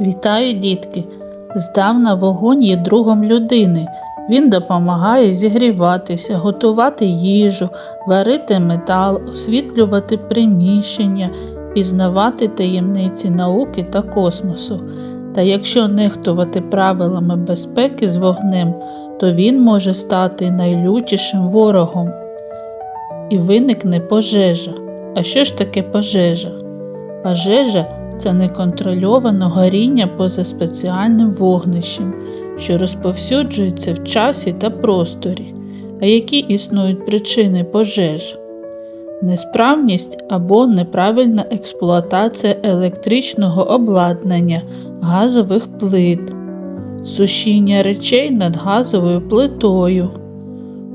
Вітаю, дітки! Здавна вогонь є другом людини. Він допомагає зігріватися, готувати їжу, варити метал, освітлювати приміщення, пізнавати таємниці науки та космосу. Та якщо нехтувати правилами безпеки з вогнем, то він може стати найлютішим ворогом. І виникне пожежа. А що ж таке пожежа? Пожежа це неконтрольоване горіння поза спеціальним вогнищем, що розповсюджується в часі та просторі. А які існують причини пожеж? Несправність або неправильна експлуатація електричного обладнання, газових плит, сушіння речей над газовою плитою,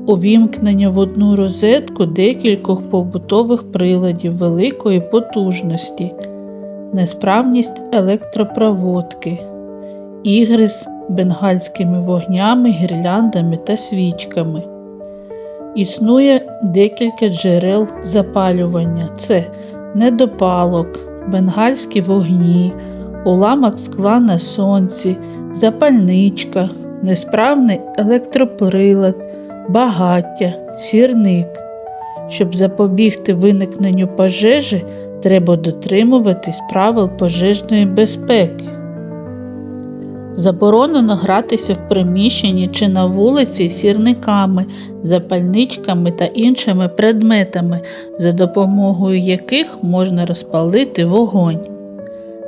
увімкнення в одну розетку декількох побутових приладів великої потужності, несправність електропроводки, ігри з бенгальськими вогнями, гірляндами та свічками. Існує декілька джерел запалювання: це недопалок, бенгальські вогні, уламок скла на сонці, запальничка, несправний електроприлад, багаття, сірник. Щоб запобігти виникненню пожежі, треба дотримуватись правил пожежної безпеки. Заборонено гратися в приміщенні чи на вулиці сірниками, запальничками та іншими предметами, за допомогою яких можна розпалити вогонь.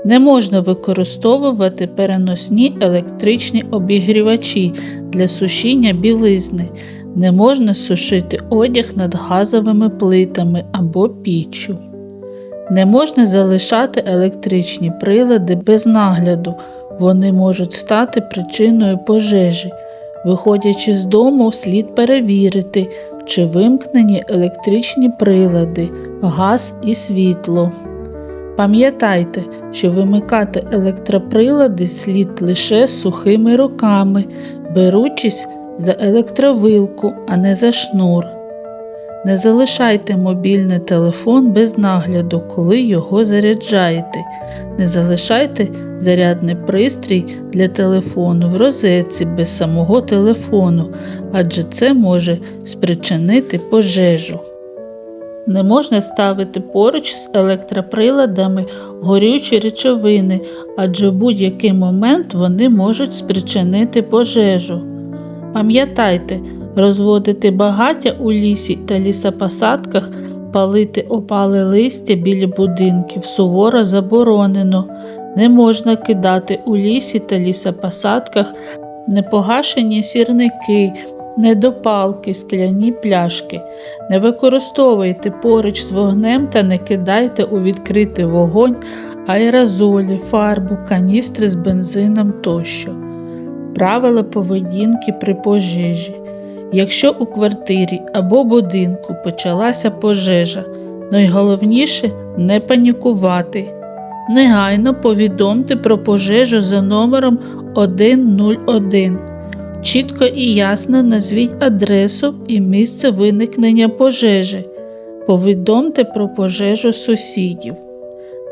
Не можна використовувати переносні електричні обігрівачі для сушіння білизни, не можна сушити одяг над газовими плитами або піччю. Не можна залишати електричні прилади без нагляду, вони можуть стати причиною пожежі. Виходячи з дому, слід перевірити, чи вимкнені електричні прилади, газ і світло. Пам'ятайте, що вимикати електроприлади слід лише сухими руками, беручись за електровилку, а не за шнур. Не залишайте мобільний телефон без нагляду, коли його заряджаєте. Не залишайте зарядний пристрій для телефону в розетці без самого телефону, адже це може спричинити пожежу. Не можна ставити поруч з електроприладами горючі речовини, адже в будь-який момент вони можуть спричинити пожежу. Пам'ятайте, розводити багаття у лісі та лісопосадках, палити опале листя біля будинків суворо заборонено. Не можна кидати у лісі та лісопосадках непогашені сірники, недопалки, скляні пляшки. Не використовуйте поруч з вогнем та не кидайте у відкритий вогонь аерозолі, фарбу, каністри з бензином тощо. Правила поведінки при пожежі. Якщо у квартирі або будинку почалася пожежа, найголовніше не панікувати. Негайно повідомте про пожежу за номером 101. Чітко і ясно назвіть адресу і місце виникнення пожежі. Повідомте про пожежу сусідів.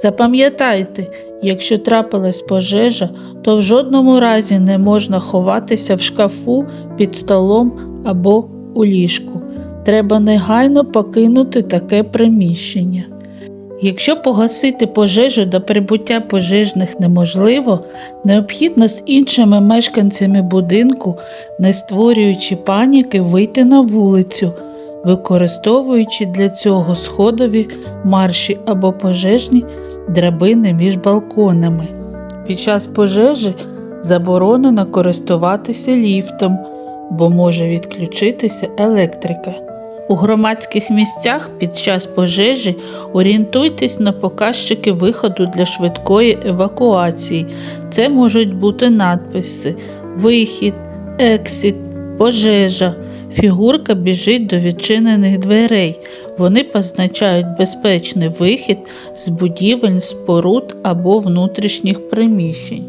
Запам'ятайте, якщо трапилась пожежа, то в жодному разі не можна ховатися в шкафу, під столом або у ліжку. Треба негайно покинути таке приміщення. Якщо погасити пожежу до прибуття пожежних неможливо, необхідно з іншими мешканцями будинку, не створюючи паніки, вийти на вулицю, використовуючи для цього сходові марші або пожежні драбини між балконами. Під час пожежі заборонено користуватися ліфтом, бо може відключитися електрика. У громадських місцях під час пожежі орієнтуйтесь на показчики виходу для швидкої евакуації. Це можуть бути надписи Вихід, Ексіт, пожежа. Фігурка біжить до відчинених дверей. Вони позначають безпечний вихід з будівель, споруд або внутрішніх приміщень.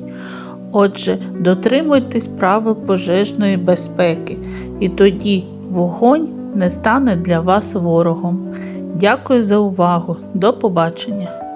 Отже, дотримуйтесь правил пожежної безпеки, і тоді вогонь не стане для вас ворогом. Дякую за увагу. До побачення!